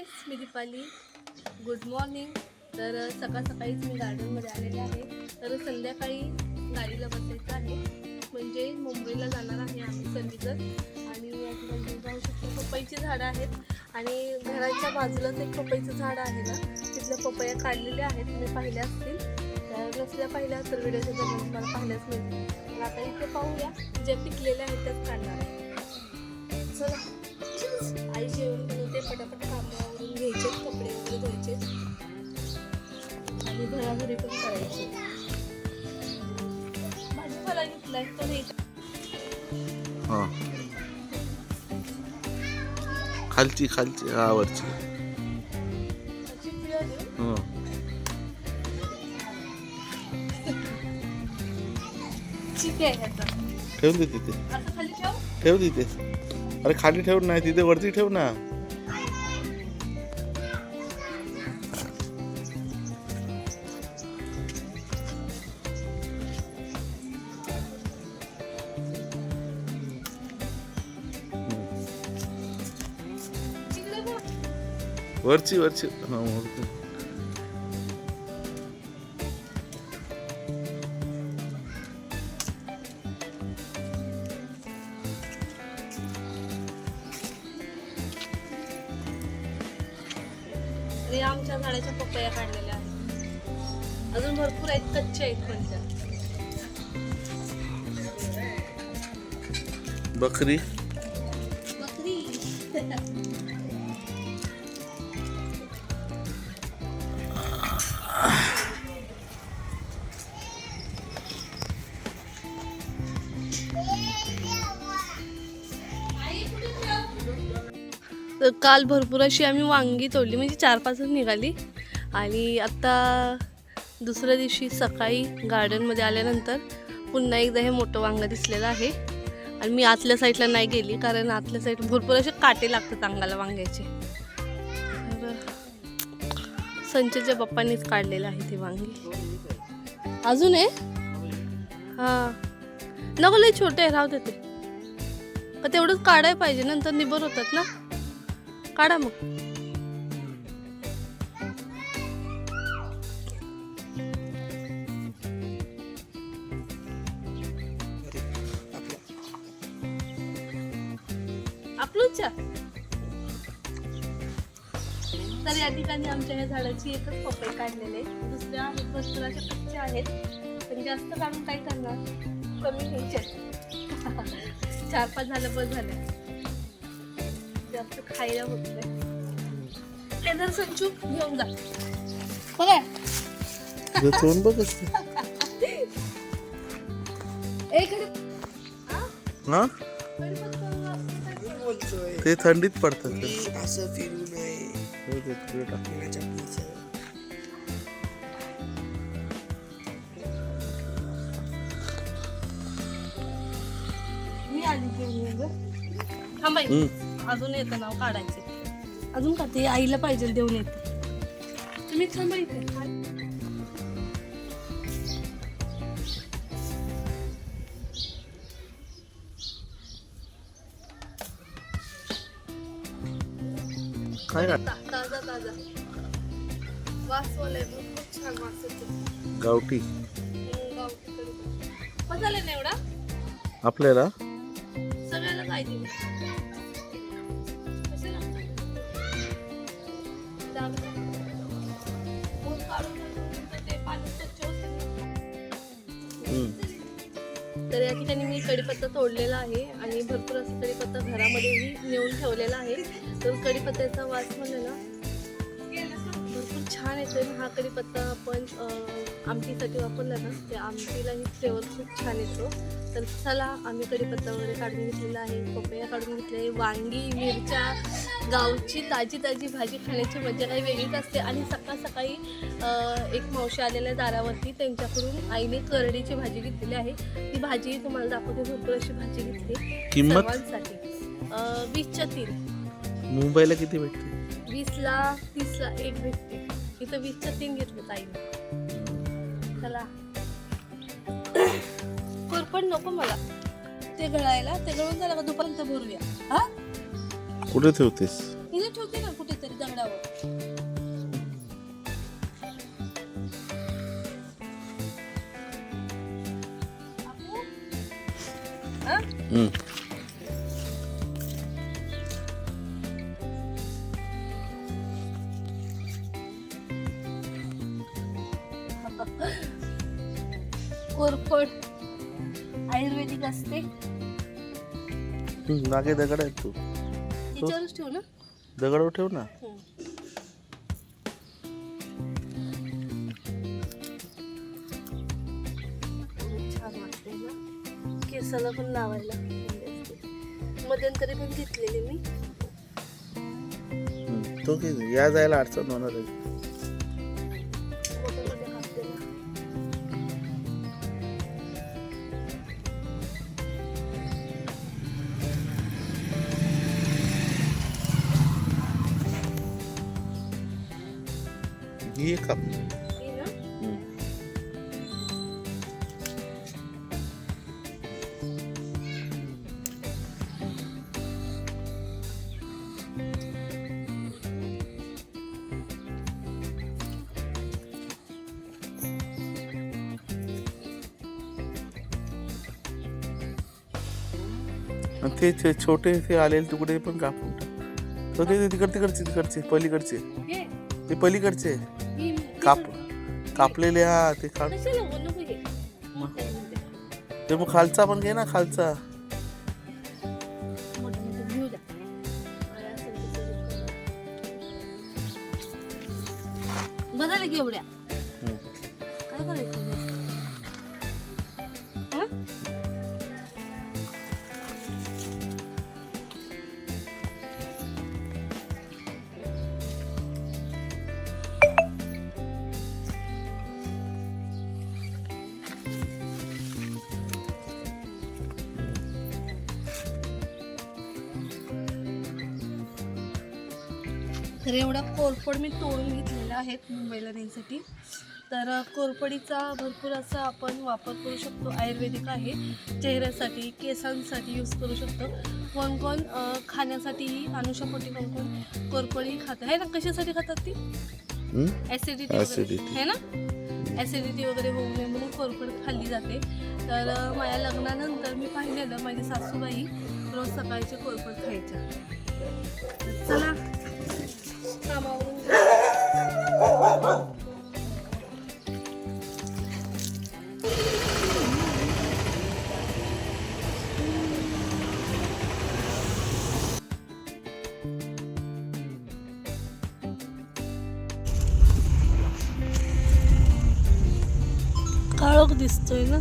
Friends मी Deepali. Good morning तर सकाळ सकाळीच मी गार्डनमध्ये आलेले आहे. तर संध्याकाळी गाडीला बसायचं आहे. म्हणजे मुंबईला जाणार आहे आम्ही सर्वीजण आणि जाऊ शकतो. पपईची झाडं आहेत. आणि घराच्या बाजूलाच एक पपईचं झाड आहे ना तिथल्या पपया काढलेल्या आहेत. तुम्ही पाहिल्या असतील. तर नसल्या पाहिल्या तर व्हिडिओच्या दरम्यान तुम्हाला पाहिल्याच मिळतील. तर आता इथे पाहूया. जे पिकलेले आहेत त्यात काढणार आहे. चला. आई जेवण धुवायचे. आणि घराघरी पण करायचे. भाजीपाला घेतलाय तो नाही. हा. खालची खालची हा देऊ हं. ठेवून दे तिथे. ठेव. तिथे. अरे खाली ठेव नाही तिथे वरती ठेव ना. वरची वरची. आमच्या झाडाच्या पपया काढलेल्या आहेत. अजून भरपूर आहेत कच्चे आहेत पण त्या बकरी. बकरी. काल भरपूर अशी आम्ही वांगी तोडली म्हणजे चार पाचच निघाली. आणि आत्ता दुसऱ्या दिवशी सकाळी गार्डनमध्ये आल्यानंतर पुन्हा एकदा हे मोठं वांगं दिसलेलं आहे. आणि मी आतल्या साईडला नाही गेली कारण आतल्या साईड भरपूर असे काटे लागतात अंगाला वांग्याचे. तर संचच्या बाप्पांनीच काढलेलं आहे ती वांगी. अजून आहे? हां. नको लय छोटे आहे राहू का तेवढंच काढायला पाहिजे नंतर निबर होतात ना. काढा मग. आपलूच्या तर या ठिकाणी आमच्या या झाडाची एकच पपई काढलेले दुसऱ्या आहेत कच्चे आहेत. पण जास्त काढून काय करणार? कमी घ्यायचे चार पाच झालं बस झालं. खायला होत ते जर संचू घेऊन जा बघा तुझं तोंड बघ कसं. एक हा ते थंडीत पडतात. असं फिरू नये हो. थांबाई. अजून येतं नाव काढायचे. अजून का? ते आईला पाहिजे देऊन येते. तुम्ही थांबा इथे. काय गावठी. आपल्याला? सगळ्याला काय तर या ठिकाणी मी कढीपत्ता तोडलेला आहे आणि भरपूर असं कढीपत्ता घरामध्येही नेऊन ठेवलेला आहे. तर कढीपत्त्याचा वास म्हणलं ना भरपूर छान येतो आणि हा कढीपत्ता आपण आमटीसाठी वापरला ना ते आमटीलाही फ्लेवर खूप छान येतो. तर चला आम्ही कढीपत्ता वगैरे काढून घेतलेला आहे पपया काढून घेतले वांगी मिरच्या गावची ताजी ताजी भाजी खाण्याची मजा काही वेगळीच असते. आणि सकाळ सकाळी एक मावशी आलेल्या दारावरती त्यांच्याकडून आईने करडीची भाजी घेतलेली आहे. ती भाजी तुम्हाला दाखवते भरपूर अशी भाजी घेतली किंमत? सर्वांसाठी. वीसच्या तीन. मुंबईला किती भेटते? वीसला तीसला एक भेटते. इथं वीसच्या तीन घेतले ताईने चला. कोरपड नको मला. ते गळायला ते गळून झालं का दुपारपर्यंत भरूया. हा? कुठे ठेवतेस इथे ठेवते ना कुठे कुठेतरी दगडावर? हा? हम्म. कोरफड आयुर्वेदिक असते हम्म, मागे दगड आहेत तू तिच्यावरच ठेवू ना. दगडावर ठेव ना. हम्म. छान वाटते ना. केसाला पण लावायला. मध्यंतरी पण घेतलेली मी. तो की या जायला अडचण होणार आहे ही का ही ना आणि ते ते छोटे ते आलेले तुकडे पण कापून टाक. तो ते तिकड तिकडचे तिकडचे पलीकडचे. हे ते पलीकडचे. काप कापलेले हा ते काढ. ते मग खालचा पण घे ना खालचा म्हणजे. बदल की एवढ्या. काय करायचं तर एवढा कोरफड मी तोडून घेतलेला आहेत मुंबईला नेण्यासाठी तर कोरफडीचा भरपूर असा आपण वापर करू शकतो. आयुर्वेदिक आहे. चेहऱ्यासाठी केसांसाठी यूज करू शकतो. कोण कोण खाण्यासाठीही अनुषापोटी कोण कोण. कोरफडी खातं आहे ना? कशासाठी खातात ती? ॲसिडिटी. आहे ना? ॲसिडिटी वगैरे होऊ नये म्हणून कोरफड खाल्ली जाते. तर माझ्या लग्नानंतर मी पाहिलेलं माझी सासूबाई रोज सकाळचे कोरफड खायच्या. चला काळोख दिसतोय ना